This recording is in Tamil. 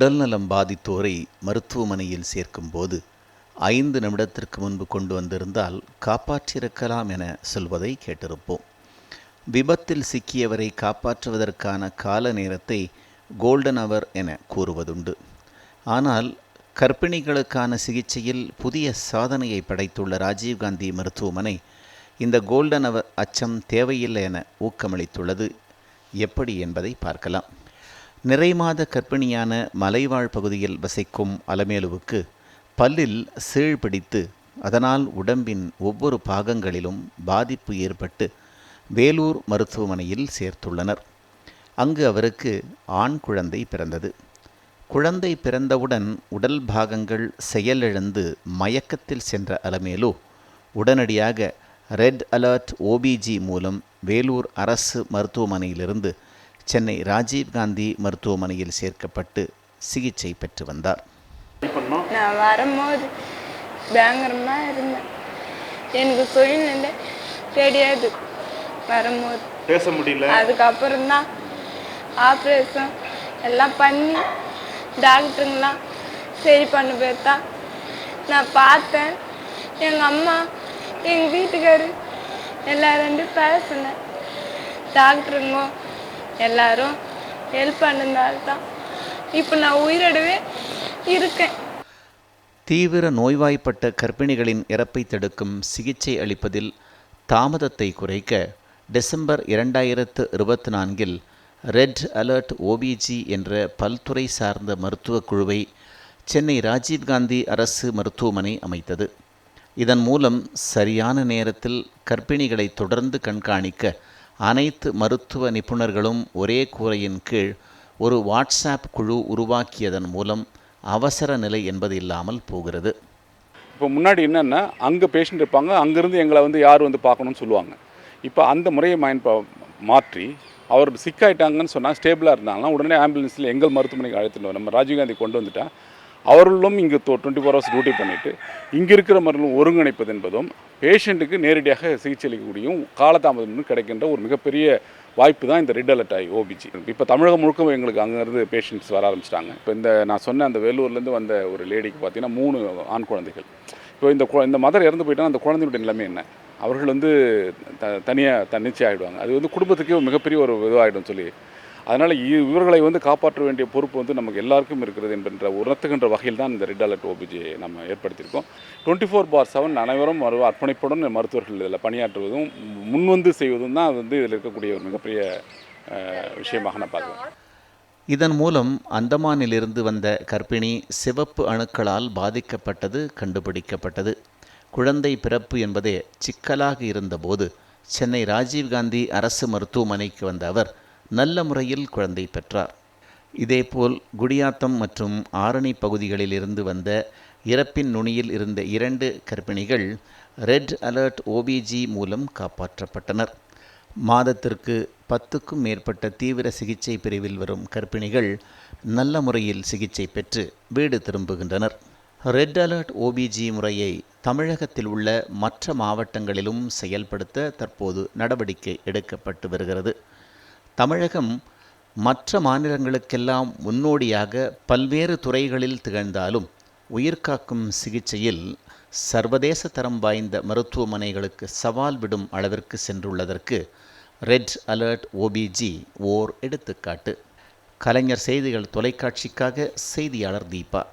உடல்நலம் பாதித்தோரை மருத்துவமனையில் சேர்க்கும்போது ஐந்து நிமிடத்திற்கு முன்பு கொண்டு வந்திருந்தால் காப்பாற்றியிருக்கலாம் என சொல்வதை கேட்டிருப்போம். விபத்தில் சிக்கியவரை காப்பாற்றுவதற்கான கால நேரத்தை கோல்டன் அவர் என கூறுவதுண்டு. ஆனால் கர்ப்பிணிகளுக்கான சிகிச்சையில் புதிய சாதனையை படைத்துள்ள ராஜீவ்காந்தி மருத்துவமனை இந்த கோல்டன் அவர் அச்சம் தேவையில்லை என ஊக்கமளித்துள்ளது. எப்படி என்பதை பார்க்கலாம். நிறைமாத கர்ப்பிணியான மலைவாழ் பகுதியில் வசிக்கும் அலமேலுவுக்கு பல்லில் சீழ் பிடித்து அதனால் உடம்பின் ஒவ்வொரு பாகங்களிலும் பாதிப்பு ஏற்பட்டு வேலூர் மருத்துவமனையில் சேர்த்துள்ளனர். அங்கு அவருக்கு ஆண் குழந்தை பிறந்தது. குழந்தை பிறந்தவுடன் உடல் பாகங்கள் செயலிழந்து மயக்கத்தில் சென்ற அலமேலு உடனடியாக ரெட் அலர்ட் ஓபிஜி மூலம் வேலூர் அரசு மருத்துவமனையிலிருந்து சென்னை ராஜீவ்காந்தி மருத்துவமனையில் சேர்க்கப்பட்டு சிகிச்சை பெற்று வந்தார். நான் வரும்போது பயங்கரமாக இருந்தேன். எனக்கு சுயநிலை தெரியாது வரும்போது. பேச முடியல. அதுக்கப்புறம் தான் ஆப்ரேஷன் எல்லாம் பண்ணி டாக்டருங்களாம் சரி பண்ண போய்த்தா நான் பார்த்தேன். எங்கள் அம்மா எங்கள் வீட்டுக்காரு எல்லாரும் பேசினேன். டாக்டருங்க எல்லாரும் ஹெல்ப் பண்ணதால தான் இப்போ நான் உயிரோடவே இருக்கேன். தீவிர நோய்வாய்ப்பட்ட கர்ப்பிணிகளின் இறப்பை தடுக்கும் சிகிச்சை அளிப்பதில் தாமதத்தை குறைக்க டிசம்பர் இரண்டாயிரத்து இருபத்தி நான்கில் ரெட் அலர்ட் ஓபிஜி என்ற பல்துறை சார்ந்த மருத்துவக் குழுவை சென்னை ராஜீவ்காந்தி அரசு மருத்துவமனை அமைத்தது. இதன் மூலம் சரியான நேரத்தில் கர்ப்பிணிகளை தொடர்ந்து கண்காணிக்க அனைத்து மருத்துவ நிபுணர்களும் ஒரே கூரையின் கீழ் ஒரு வாட்ஸ்அப் குழு உருவாக்கியதன் மூலம் அவசர நிலை என்பது இல்லாமல் போகிறது இப்போ முன்னாடி என்னென்னா அங்கே பேஷண்ட் இருப்பாங்க அங்கேருந்து எங்களை வந்து யார் வந்து பார்க்கணும்னு சொல்லுவாங்க இப்போ அந்த முறையை மைண்ட் மாற்றி அவர் சிக்காயிட்டாங்கன்னு சொன்னால் ஸ்டேபிளாக இருந்தாங்கன்னா உடனே ஆம்புலன்ஸில் எங்கள் மருத்துவமனைக்கு அழைத்துட்டு வரோம். நம்ம ராஜீவ்காந்தி கொண்டு வந்துட்டால் அவர்களும் இங்கே டுவெண்ட்டி ஃபோர் ஹவர்ஸ் டியூட்டி பண்ணிவிட்டு இங்கே இருக்கிற மருந்தும் ஒருங்கிணைப்பது என்பதும் பேஷண்ட்டுக்கு நேரடியாக சிகிச்சை அளிக்கக்கூடியும் காலதாமதம் கிடைக்கின்ற ஒரு மிகப்பெரிய வாய்ப்பு தான் இந்த ரெட் அலர்ட் ஆகி ஓபிஜி இப்போ தமிழகம் முழுக்க எங்களுக்கு அங்கேருந்து பேஷண்ட்ஸ் வர ஆரம்பிச்சிட்டாங்க. இப்போ இந்த நான் சொன்ன அந்த வேலூர்லேருந்து வந்த ஒரு லேடிக்கு பார்த்தீங்கன்னா மூணு ஆண் குழந்தைகள். இப்போ இந்த கு- இந்த மதர் இறந்து போயிட்டால் அந்த குழந்தையுடைய நிலைமை என்ன? அவர்கள் வந்து த தனியாக தன்னிச்சை ஆகிடுவாங்க அது வந்து குடும்பத்துக்கே ஒரு மிகப்பெரிய ஒரு இதுவாகிடும் சொல்லி அதனால் இவர்களை வந்து காப்பாற்ற வேண்டிய பொறுப்பு வந்து நமக்கு எல்லாருக்கும் இருக்கிறது என்கின்ற உணர்த்துகின்ற வகையில் தான் இந்த ரெட் அலர்ட் ஓபிஜி நம்ம ஏற்படுத்தியிருக்கோம். டுவெண்ட்டி ஃபோர் பார் செவன் அனைவரும் ஒரு அர்ப்பணிப்புடன் மருத்துவர்கள் இதில் பணியாற்றுவதும் முன்வந்து செய்வதும் தான் வந்து இதில் இருக்கக்கூடிய ஒரு மிகப்பெரிய விஷயமாக நான் பார்க்குறேன். இதன் மூலம் அந்தமானிலிருந்து வந்த கர்ப்பிணி சிவப்பு அணுக்களால் பாதிக்கப்பட்டது கண்டுபிடிக்கப்பட்டது. குழந்தை பிறப்பு என்பதே சிக்கலாக இருந்தபோது சென்னை ராஜீவ்காந்தி அரசு மருத்துவமனைக்கு வந்த அவர் நல்ல முறையில் குழந்தை பெற்றார். இதேபோல் குடியாத்தம் மற்றும் ஆரணி பகுதிகளில் இருந்து வந்த இறப்பின் நுனியில் இருந்த இரண்டு கர்ப்பிணிகள் ரெட் அலர்ட் ஓபிஜி மூலம் காப்பாற்றப்பட்டனர். மாதத்திற்கு பத்துக்கும் மேற்பட்ட தீவிர சிகிச்சை பிரிவில் வரும் கர்ப்பிணிகள் நல்ல முறையில் சிகிச்சை பெற்று வீடு திரும்புகின்றனர். ரெட் அலர்ட் ஓபிஜி முறையை தமிழகத்தில் உள்ள மற்ற மாவட்டங்களிலும் செயல்படுத்த தற்போது நடவடிக்கை எடுக்கப்பட்டு வருகிறது. தமிழகம் மற்ற மாநிலங்களுக்கெல்லாம் முன்னோடியாக பல்வேறு துறைகளில் திகழ்ந்தாலும் உயிர்காக்கும் சிகிச்சையில் சர்வதேச தரம் வாய்ந்த மருத்துவமனைகளுக்கு சவால் விடும் அளவிற்கு சென்றுள்ளதற்கு ரெட் அலர்ட் ஓபிஜி ஓர் எடுத்துக்காட்டு. கலைஞர் செய்திகள் தொலைக்காட்சிக்காக செய்தியாளர் தீபா.